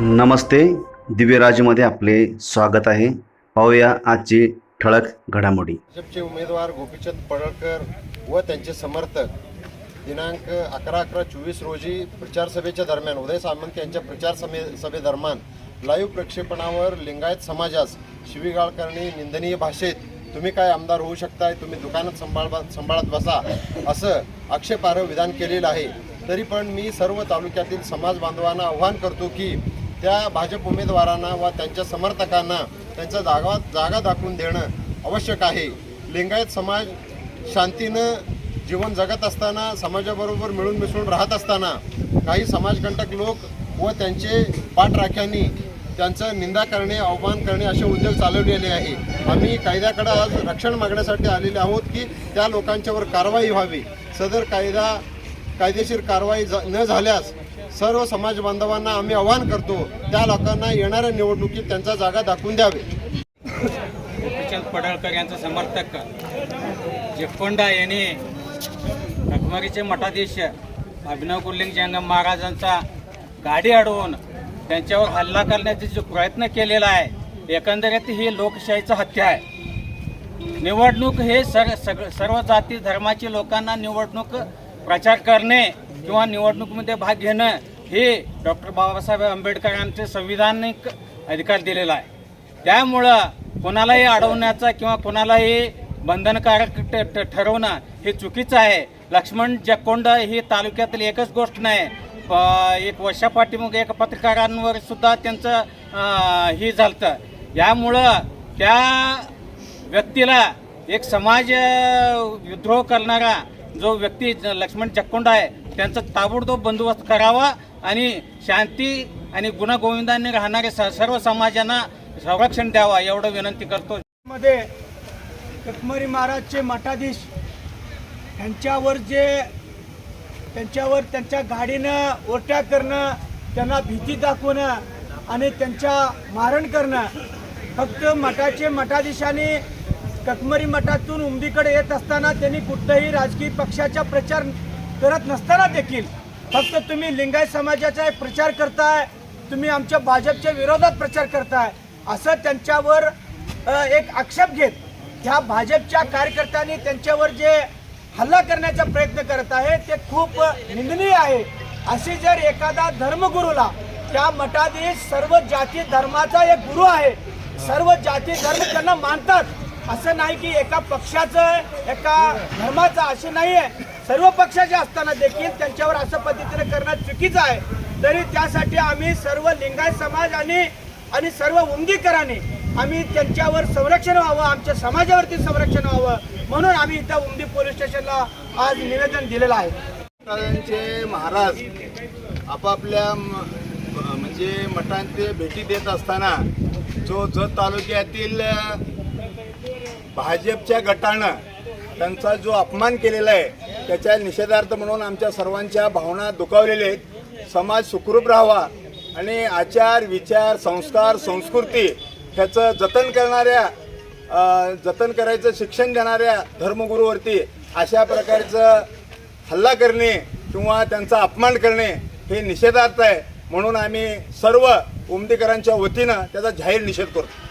नमस्ते. दिव्यराजमध्ये आपले स्वागत आहे. पाहूया आजची ठळक घडामोडी. भाजपचे उमेदवार गोपीचंद पडळकर व त्यांचे समर्थक दिनांक अकरा अकरा चोवीस रोजी प्रचार सभेच्या दरम्यान उदय सामंत यांच्या प्रचार समे सभेदरम्यान लाईव्ह प्रक्षेपणावर लिंगायत समाजास शिवीगाळ करणे निंदनीय भाषेत तुम्ही काय आमदार होऊ शकताय तुम्ही दुकानात सांभाळ सांभाळत बसा असं आक्षेपार्ह विधान केलेलं आहे. तरी पण मी सर्व तालुक्यातील समाज बांधवांना आव्हान करतो की त्या भाजप उमेदवारांना व त्यांच्या समर्थकांना त्यांचा जागा जागा दाखवून देणं आवश्यक आहे. लिंगायत समाज शांतीनं जीवन जगत असताना समाजाबरोबर मिळून मिसळून राहत असताना काही समाजकंटक लोक व त्यांचे पाठराख्यांनी त्यांचं निंदा करणे अवमान करणे असे उद्योग चालवलेले आहे. आम्ही कायद्याकडे आज रक्षण मागण्यासाठी आलेले आहोत की त्या लोकांच्यावर कारवाई व्हावी. सदर कायदा कायदेशीर कारवाई ज- न झाल्यास सर्व समाज बांधवांना आम्ही आवाहन करतो त्या लोकांना येणाऱ्या निवडणुकीत त्यांचा जागा दाखवून द्यावे. गोपीचंद पडळकर यांचा समर्थक. जगकोंडा यांनी रखमारीचे मठाधीश अभिनव कुर्लिंग जंगम महाराजांचा गाडी अडवून त्यांच्यावर हल्ला करण्याचा जो प्रयत्न केलेला आहे एकंदरीत ही लोकशाहीचं हत्या आहे. निवडणूक हे सर सग सर्व जाती धर्माची लोकांना निवडणूक प्रचार करणे किंवा निवडणुकीमध्ये भाग घेणं हे डॉक्टर बाबासाहेब आंबेडकरांचे संविधानिक अधिकार दिलेला आहे. त्यामुळं कोणालाही अडवण्याचा किंवा कोणालाही बंधनकारक ठरवणं हे चुकीचं आहे. लक्ष्मण जकोंड ही तालुक्यातील एकच गोष्ट नाही. एक वर्षापाठीमग एक पत्रकारांवर सुद्धा त्यांचं हे झालं यामुळं त्या व्यक्तीला एक समाज विद्रोह करणारा जो व्यक्ती लक्ष्मण चक्कोंडा आहे त्यांचा ताबडतोब बंदोबस्त करावा आणि शांती आणि गुणागोविंदाने राहणारे स- सर्व समाजांना संरक्षण द्यावा एवढं विनंती करतो. मध्ये कटमरी महाराजचे मठाधीश यांच्यावर जे त्यांच्यावर त्यांच्या गाडीनं ओट्या करणं त्यांना भीती दाखवणं आणि त्यांच्या मारण करणं फक्त मठाचे मठाधीशांनी ककमरी मठातून उमदीकडे येत असताना त्यांनी कुठल्याही राजकीय पक्षाचा प्रचार करत नसताना देखील फक्त तुम्ही लिंगायत समाजाचा एक प्रचार करताय तुम्ही आमच्या भाजपच्या विरोधात प्रचार करताय असं त्यांच्यावर एक आक्षेप घेत ह्या भाजपच्या कार्यकर्त्यांनी त्यांच्यावर जे हल्ला करण्याचा प्रयत्न करत आहे ते खूप निंदनीय आहे. अशी जर एखादा धर्मगुरूला त्या मठाधीश सर्व जाती धर्माचा एक गुरु आहे सर्व जाती धर्म त्यांना मानतात असं नाही की एका पक्षाचं एका धर्माचं असे नाही आहे सर्व पक्षाचे असताना देखील त्यांच्यावर असं पद्धतीने करणं चुकीचं आहे. तरी त्यासाठी आम्ही सर्व लिंगायत समाज आणि आणि सर्व उमदीकरांनी आम्ही त्यांच्यावर संरक्षण व्हावं आमच्या समाजावरती संरक्षण व्हावं. म्हणून आम्ही इथं उमदी पोलीस स्टेशनला आज निवेदन दिलेलं आहे. महाराज आपापल्या म्हणजे मठांचे भेटी देत असताना जो जत तालुक्यातील भाजपच्या गटानं त्यांचा जो अपमान केलेला आहे त्याच्या निषेधार्थ म्हणून आमच्या सर्वांच्या भावना दुखावलेल्या आहेत. समाज सुखरूप राहावा आणि आचार विचार संस्कार संस्कृती ह्याचं जतन करणाऱ्या जतन करायचं शिक्षण देणाऱ्या धर्मगुरूवरती अशा प्रकारचं हल्ला करणे किंवा त्यांचा अपमान करणे हे निषेधार्थ आहे म्हणून आम्ही सर्व उमदेकरांच्या वतीनं त्याचा जाहीर निषेध करतो.